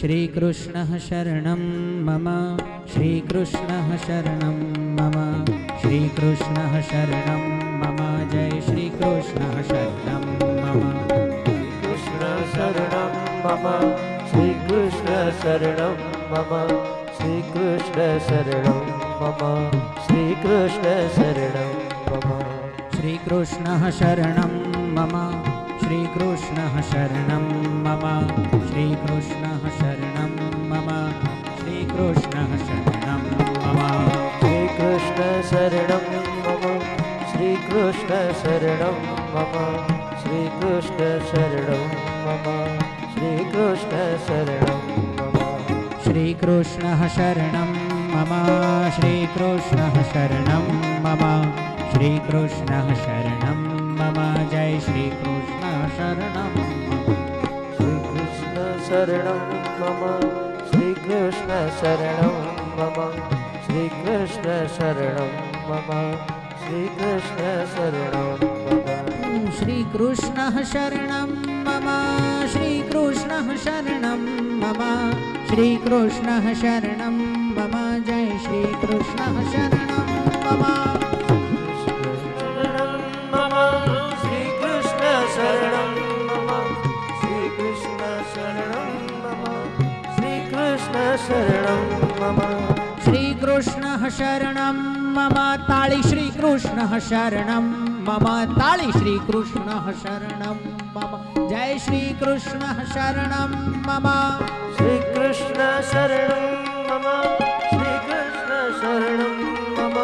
श्रीकृष्णः शरणं मम श्रीकृष्णः शरणं मम श्रीकृष्णः शरणं मम जय श्रीकृष्णः शरणं मम। कृष्ण शरणं मम श्रीकृष्ण शरणं मम श्रीकृष्ण शरणं मम श्रीकृष्ण शरणं मम। श्रीकृष्णः शरणं मम श्रीकृष्णः शरणं मम। श्रीकृष्णः शरणं मम श्रीकृष्णः शरणं मम। श्रीकृष्ण शरणं मम श्रीकृष्ण शरणं मम श्रीकृष्ण शरणं मम श्रीकृष्ण शरणं मम। श्रीकृष्णः शरणं मम श्रीकृष्णः शरणं मम श्रीकृष्णः शरणं मम। जय श्रीकृष्णः शरणं शरणं मम श्रीकृष्ण शरणं मम श्रीकृष्ण शरणं मम श्रीकृष्ण शरणं मम। श्रीकृष्णः शरणं मम, श्रीकृष्णः शरणं मम, श्रीकृष्णः शरणं मम, जय श्रीकृष्णः शरणं मम। श्रीकृष्णः शरणं मम ताळि श्रीकृष्णः शरणं मम ताळि श्रीकृष्णः शरणं मम जय श्रीकृष्णः शरणं मम श्रीकृष्ण शरणं मम श्रीकृष्ण शरणं मम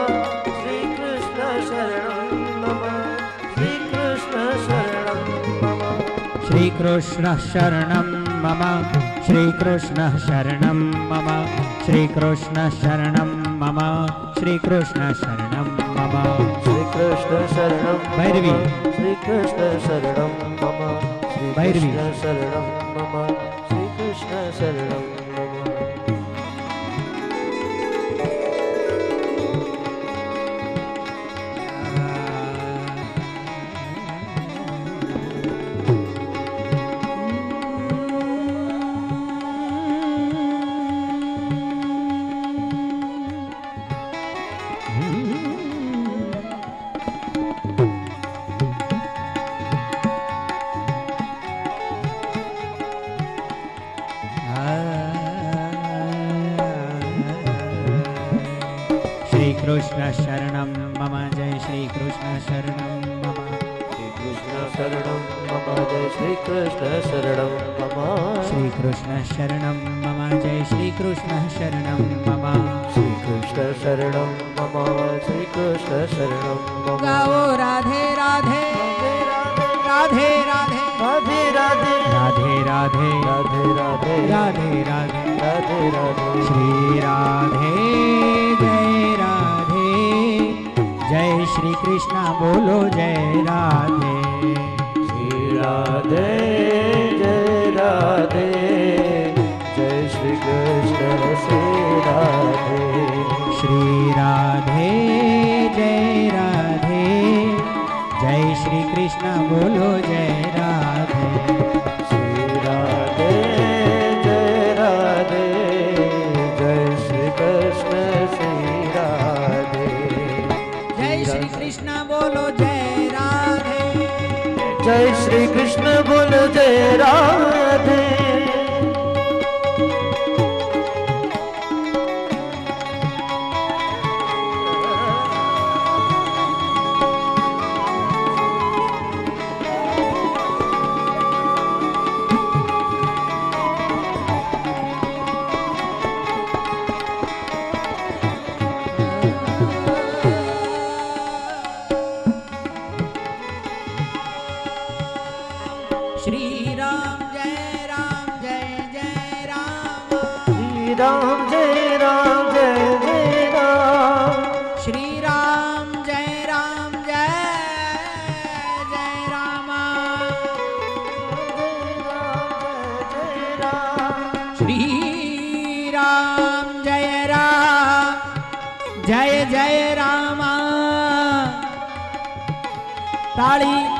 श्रीकृष्ण शरणं मम श्रीकृष्ण शरणं मम श्रीकृष्णः शरणं मम श्रीकृष्णः शरणं मम श्रीकृष्णः शरणं मम श्रीकृष्ण शरणं मम श्रीकृष्ण शरणं भैरवी। श्रीकृष्ण शरणं मम भैरवी। शरण शरणं मम श्रीकृष्ण शरणं मम श्रीकृष्ण शरणं मम जय श्रीकृष्ण शरणं मम। श्रीकृष्ण शरणं मम जय श्रीकृष्ण शरणं मम। श्रीकृष्ण शरणं मम जय श्रीकृष्ण शरणं मम। श्रीकृष्ण शरणं मम श्रीकृष्ण शरणं मम। गाओ राधे राधे। राधे राधे। राधे राधे। राधे राधे। राधे राधे। राधे राधे। राधे राधे। श्री राधे। कृष्ण बोलो जय राधे। श्री राधे जय राधे जय श्री कृष्ण श्री राधे। श्री राधे जय राधे जय श्री कृष्ण बोलो जय राधे। श्री राधे जय राधे जय श्री कृष्ण श्री जय श्री कृष्ण बोल जय राधे राम, जय राम, जय जय राम। श्री राम, जय राम, जय जय राम। श्री राम, जय राम, जय जय राम। ताली